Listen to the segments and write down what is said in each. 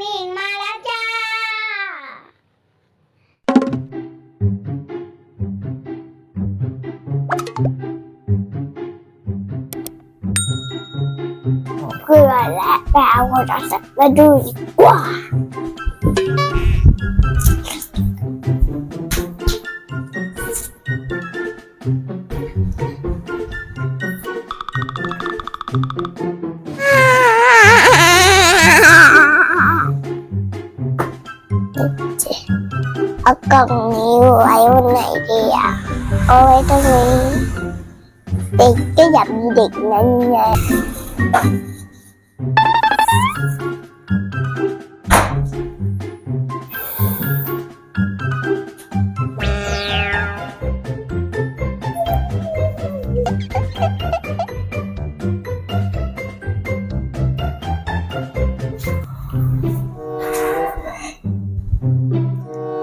มิงมาแล้วจ้า เกลือและไปเอาโทรศัพท์มาดูดีกว่า กล่องนี้ไว้วันไหนดีอะเอาไว้ตรงนี้ เด็กก็อยากมีเด็กนั้นไง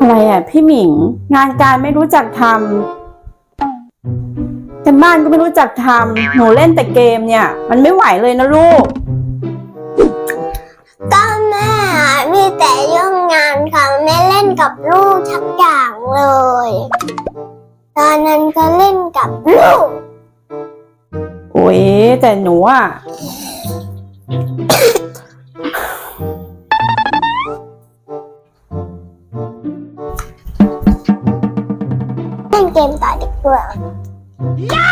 อะไรอะ พี่หมิง งานการไม่รู้จักทำแต่บ้านก็ไม่รู้จักทำหนูเล่นแต่เกมเนี่ย มันไม่ไหวเลยนะลูก ก็แม่มีแต่เรื่องงานค่ะไม่เล่นกับลูกทักอย่างเลย ตอนนั้นก็เล่นกับลูกโอ้ยแต่หนูอะ เล่นเกมต่อดีกว่าถ้า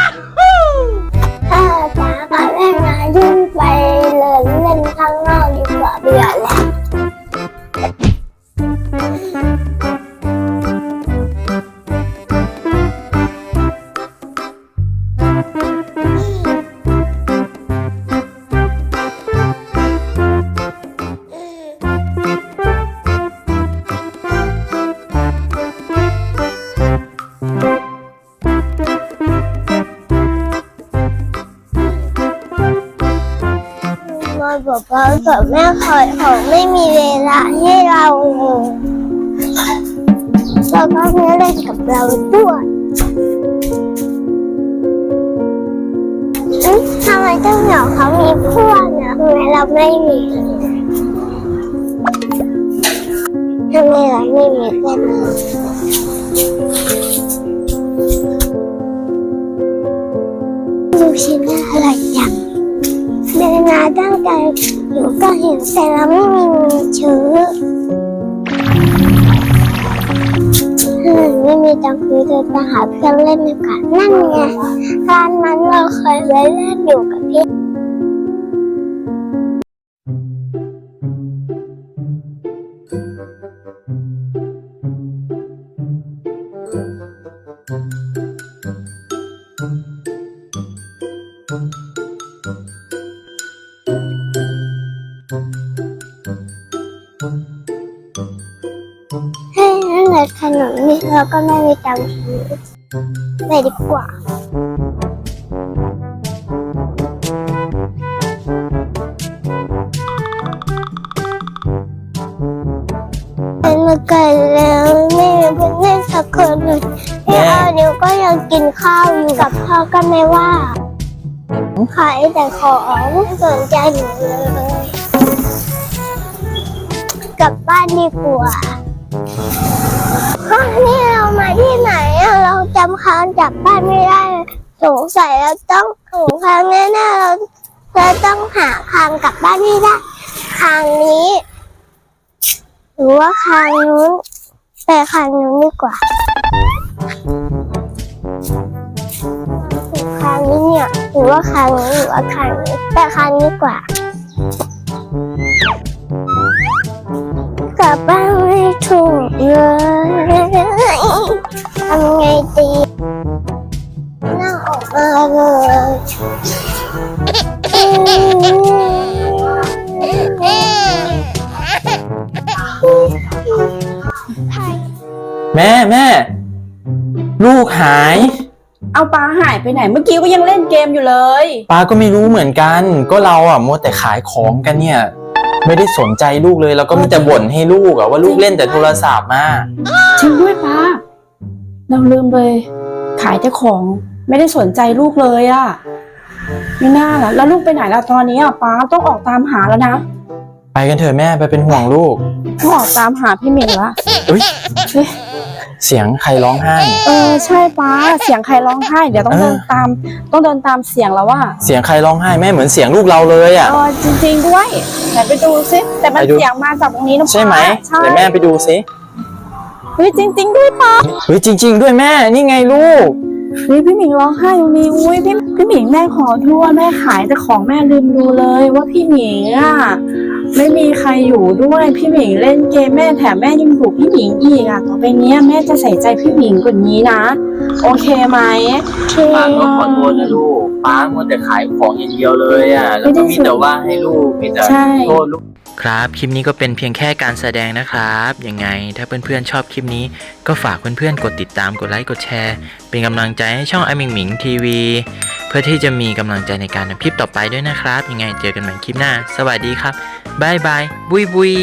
บอกว่ากับแม่คอยของไม่มีเวลาให้เราเลยแล้วก็ไม่เล่นกับเราด้วยทำไมเจ้าเหมียวเขามีเพื่อนนะทำไมเราไม่มีทำไมเราไม่มีเพื่อนเลยลูกชิ้นน่าอร่อย จังเดินมาตั้งใจอยู่ก็เห็นแต่เราไม่มีมือถือถ้าไม่มีตังค์คือจะไปหาเพื่อนเล่นดีกว่านั่นไงร้านนั้นเราเคยไปเล่นอยู่กับพี่ นั่นแหละขนมนี่เราก็ไม่มีตังค์ซื้อไปดีกว่าเป็นมาเกิดแล้วไม่มีเพื่อนเล่นสักคนเลยพี่เอาเดี๋ยวก็ยังกินข้าวอยู่กับพ่อก็ไม่ว่าขายแต่ของไม่สนใจหนูเลยกลับบ้านดีกว่า อ้าวนี่เรามาที่ไหนอะเราจำทางกลับบ้านไม่ได้เลยสงสัยเราต้องถูกทางแน่ๆเราเราต้องหาทางกลับบ้านให้ได้ทางนี้ หรือว่าคางนู้นไปคางนู้นดีกว่าคางนี้เนี่ยหรือว่าคางนี้หรือว่าคางนี้ไปคางนี้ดีกว่ากลับบ้านไม่ถูกเลย แม่แม่ ลูกหาย เอาปลาหายไปไหน เมื่อกี้ก็ยังเล่นเกมอยู่เลย ป้าก็ไม่รู้เหมือนกัน ก็เราอะมัวแต่ขายของกันเนี่ย ไม่ได้สนใจลูกเลย แล้วก็มีแต่บ่นให้ลูกอะว่าลูกเล่นแต่โทรศัพท์มาจริงด้วยป้า เราลืมเลย ขายแต่ของ ไม่ได้สนใจลูกเลยอะไม่น่าละแล้วลูกไปไหนละตอนนี้อะป้าต้องออกตามหาแล้วนะไปกันเถอะแม่ไปเป็นห่วงลูกพ่อออกตามหาพี่หมิงละเอ้ยเอ๊ะ เสียงใครร้องไห้ เออใช่ป้าเสียงใครร้องไห้เดี๋ยวต้องเออเดินตาม ต้องเดินตามเสียงแล้วว่าเสียงใครร้องไห้แม่เหมือนเสียงลูกเราเลยอะ เออจริง ๆด้วยไหนไปดูซิแต่มันไปดู เสียงมาจากตรงนี้นะป้าใช่ไหมใช่เดี๋ยวแม่ไปดูสิเฮ้ยจริง ๆ ด้วยป้าเฮ้ยจริง ๆ ด้วยแม่นี่ไงลูก เฮ้ยพี่หมิงร้องไห้ตรงนี้อุ้ยพี่พี่หมิงแม่ขอโทษแม่ขายแต่ของแม่ลืมดูเลยว่าพี่หมิงอะ ไม่มีใครอยู่ด้วยพี่หมิงเล่นเกมแม่แถมแม่ยังถูกพี่หมิงอีกอะต่อไปเนี้ยแม่จะใส่ใจพี่หมิงกว่านี้นะ โอเคไหมป้าก็ขอโทษนะลูกป้ามัวแต่ขายของอย่างเดียวเลยอะแล้วก็มีแต่ว่าให้ลูกมีแต่ใช่โทษลูกครับคลิปนี้ก็เป็นเพียงแค่การแสดงนะครับยังไงถ้าเพื่อนๆชอบคลิปนี้ ก็ฝากเพื่อนๆกดติดตามกดไลค์กดแชร์ เป็นกำลังใจให้ช่องไอมิงหมิงทีวี เพื่อที่จะมีกำลังใจในการทำคลิปต่อไปด้วยนะครับ ยังไงเจอกันใหม่คลิปหน้า สวัสดีครับบายบาย บุยบุย